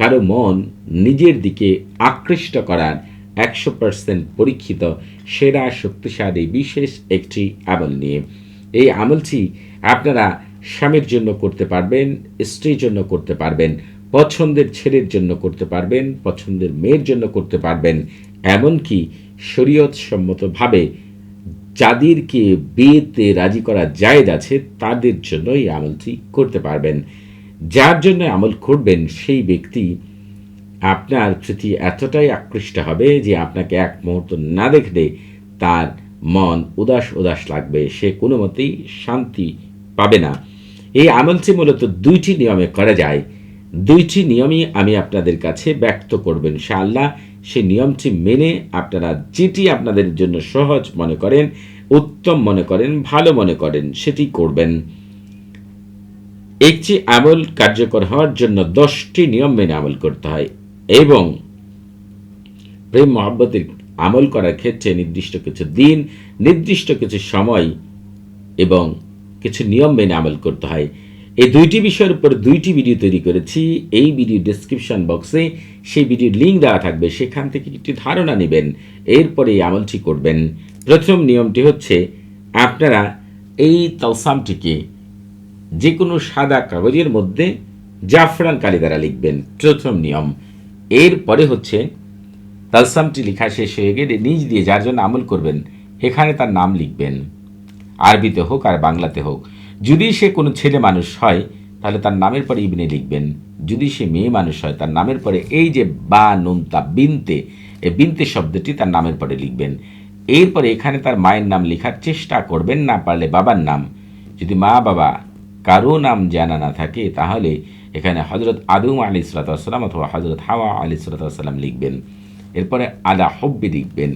কারও মন নিজের দিকে আকৃষ্ট করার একশো পার্সেন্ট পরীক্ষিত, সেরা, শক্তিশালী, বিশেষ একটি আমল নিয়ে। এই আমলটি আপনারা স্বামীর জন্য করতে পারবেন, স্ত্রীর জন্য করতে পারবেন, পছন্দের ছেলের জন্য করতে পারবেন, পছন্দের মেয়ের জন্য করতে পারবেন। এমনকি শরীয়ত সম্মতভাবে যাদেরকে বিয়েতে রাজি করা জায়েজ আছে, তাদের জন্য এই আমলটি করতে পারবেন। যার জন্য আমল করবেন সেই ব্যক্তি আপনার প্রতি এতটাই আকৃষ্ট হবে যে আপনাকে এক মুহূর্ত না দেখলে তার মন উদাস উদাস লাগবে। সে কোনো মতেই শান্তি পাবে না। এই আমলটি মূলত দুইটি নিয়মে করা যায়। দুইটি নিয়মই আমি আপনাদের কাছে ব্যক্ত করবেন ইনশাআল্লাহ। সেই নিয়মটি মেনে আপনারা যেটি আপনাদের জন্য সহজ মনে করেন, উত্তম মনে করেন, ভালো মনে করেন, সেটি করবেন। একটি আমল কার্যকর হওয়ার জন্য দশটি নিয়ম মেনে আমল করতে হয় এবং প্রেম মহাব্বতের আমল করার ক্ষেত্রে নির্দিষ্ট কিছু দিন, নির্দিষ্ট কিছু সময় এবং কিছু নিয়ম মেনে আমল করতে হয়। এই দুইটি বিষয়ের উপর দুইটি ভিডিও তৈরি করেছি। এই ভিডিও ডিসক্রিপশন বক্সে সেই ভিডিওর লিঙ্ক দেওয়া থাকবে। সেখান থেকে একটি ধারণা নেবেন। এরপরে এই আমলটি করবেন। প্রথম নিয়মটি হচ্ছে, আপনারা এই তালসামটিকে যে কোনো সাদা কাগজের মধ্যে জাফরান কালি দ্বারা লিখবেন। প্রথম নিয়ম। এরপরে হচ্ছে, তালসামটি লেখা শেষ হয়ে গেলে নিজ দিয়ে যার জন্য আমল করবেন এখানে তার নাম লিখবেন। আরবিতে হোক আর বাংলাতে হোক। যদি সে কোনো ছেলে মানুষ হয়, তাহলে তার নামের পরে ইবনে লিখবেন। যদি সে মেয়ে মানুষ হয়, তার নামের পরে এই যে বা নুনতা বিনতে এই বিনতে শব্দটি তার নামের পরে লিখবেন। এরপরে এখানে তার মায়ের নাম লেখার চেষ্টা করবেন না পারলে বাবার নাম। যদি মা বাবা কারও নাম জানা না থাকে, তাহলে এখানে হজরত আদম আলী সালাতাম অথবা হজরত হাওয়া আলী সালাতাম লিখবেন। এরপরে আলা হব্বি লিখবেন।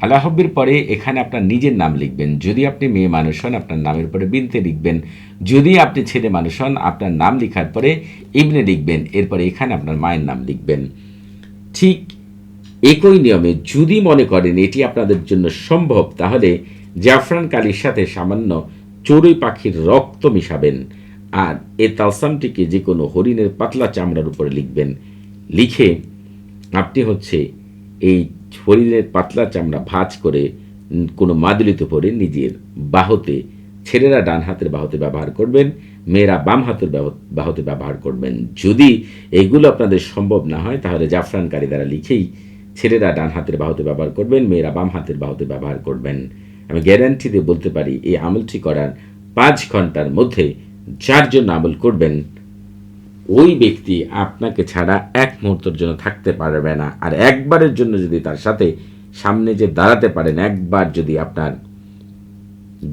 আলা হব্বির পরে এখানে আপনার নিজের নাম লিখবেন। যদি আপনি মেয়ে মানুষ হন, আপনার নামের পরে বিনতে লিখবেন। যদি আপনি ছেলে মানুষ হন, আপনার নাম লেখার পরে ইবনে লিখবেন। এরপরে এখানে আপনার মায়ের নাম লিখবেন। ঠিক একই নিয়মে যদি মনে করেন এটি আপনাদের জন্য সম্ভব, তাহলে জাফরান কালির সাথে সামান্য চড়ুই পাখির রক্ত মিশাবেন। আর এ তালসামটিকে যে কোনো হরিণের পাতলা চামড়ার উপরে লিখবেন। লিখে আপনি হচ্ছে এই হরিণের পাতলা চামড়া ভাঁজ করে কোনো মাদুলিতে পরে নিজের বাহুতে, ছেলেরা ডান হাতের বাহুতে ব্যবহার করবেন, মেয়েরা বাম হাতের বাহুতে ব্যবহার করবেন। যদি এগুলো আপনাদের সম্ভব না হয়, তাহলে জাফরানকারী দ্বারা লিখেই ছেলেরা ডান হাতের বাহুতে ব্যবহার করবেন, মেয়েরা বাম হাতের বাহুতে ব্যবহার করবেন। আমি গ্যারান্টি দিয়ে বলতে পারি, এই আমলটি করার পাঁচ ঘণ্টার মধ্যে যার জন্য আমল করবেন, ওই ব্যক্তি আপনাকে ছাড়া এক মুহূর্তের জন্য থাকতে পারবে না। আর একবারের জন্য যদি তার সাথে সামনে যে দাঁড়াতে পারেন, একবার যদি আপনার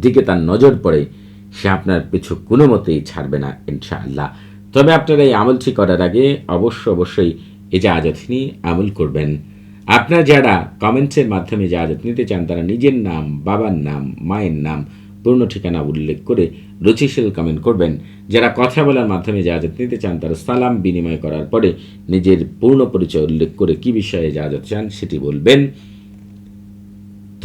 দিকে তার নজর পড়ে, সে আপনার পিছু কোনো মতেই ছাড়বে না, ইনশাআল্লাহ। তবে আপনারা এই আমলটি করার আগে অবশ্য অবশ্যই এই যে আজাদ নিয়ে আমল করবেন। আপনারা যারা কমেন্টসের মাধ্যমে যা আজাদ নিতে চান, তারা নিজের নাম, বাবার নাম, মায়ের নাম, পূর্ণ ঠিকানা উল্লেখ করে রুচিশীল কমেন্ট করবেন। যারা কথা বলার মাধ্যমে যা জাহাজত নিতে চান, তারা সালাম বিনিময় করার পরে নিজের পূর্ণ পরিচয় উল্লেখ করে কি বিষয়ে যা যত চান সেটি বলবেন।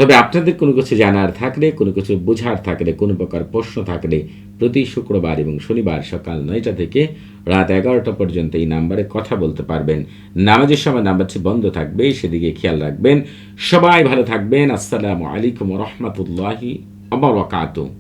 তবে আপনাদের কোনো কিছু জানার থাকলে, কোনো কিছু বোঝার থাকলে, কোনো প্রকার প্রশ্ন থাকলে প্রতি শুক্রবার এবং শনিবার সকাল নয়টা থেকে রাত এগারোটা পর্যন্ত এই নাম্বারে কথা বলতে পারবেন। নামাজের সময় নাম্বারটি বন্ধ থাকবে, সেদিকে খেয়াল রাখবেন। সবাই ভালো থাকবেন। আসসালামু আলাইকুম রহমতুল্লাহি আবার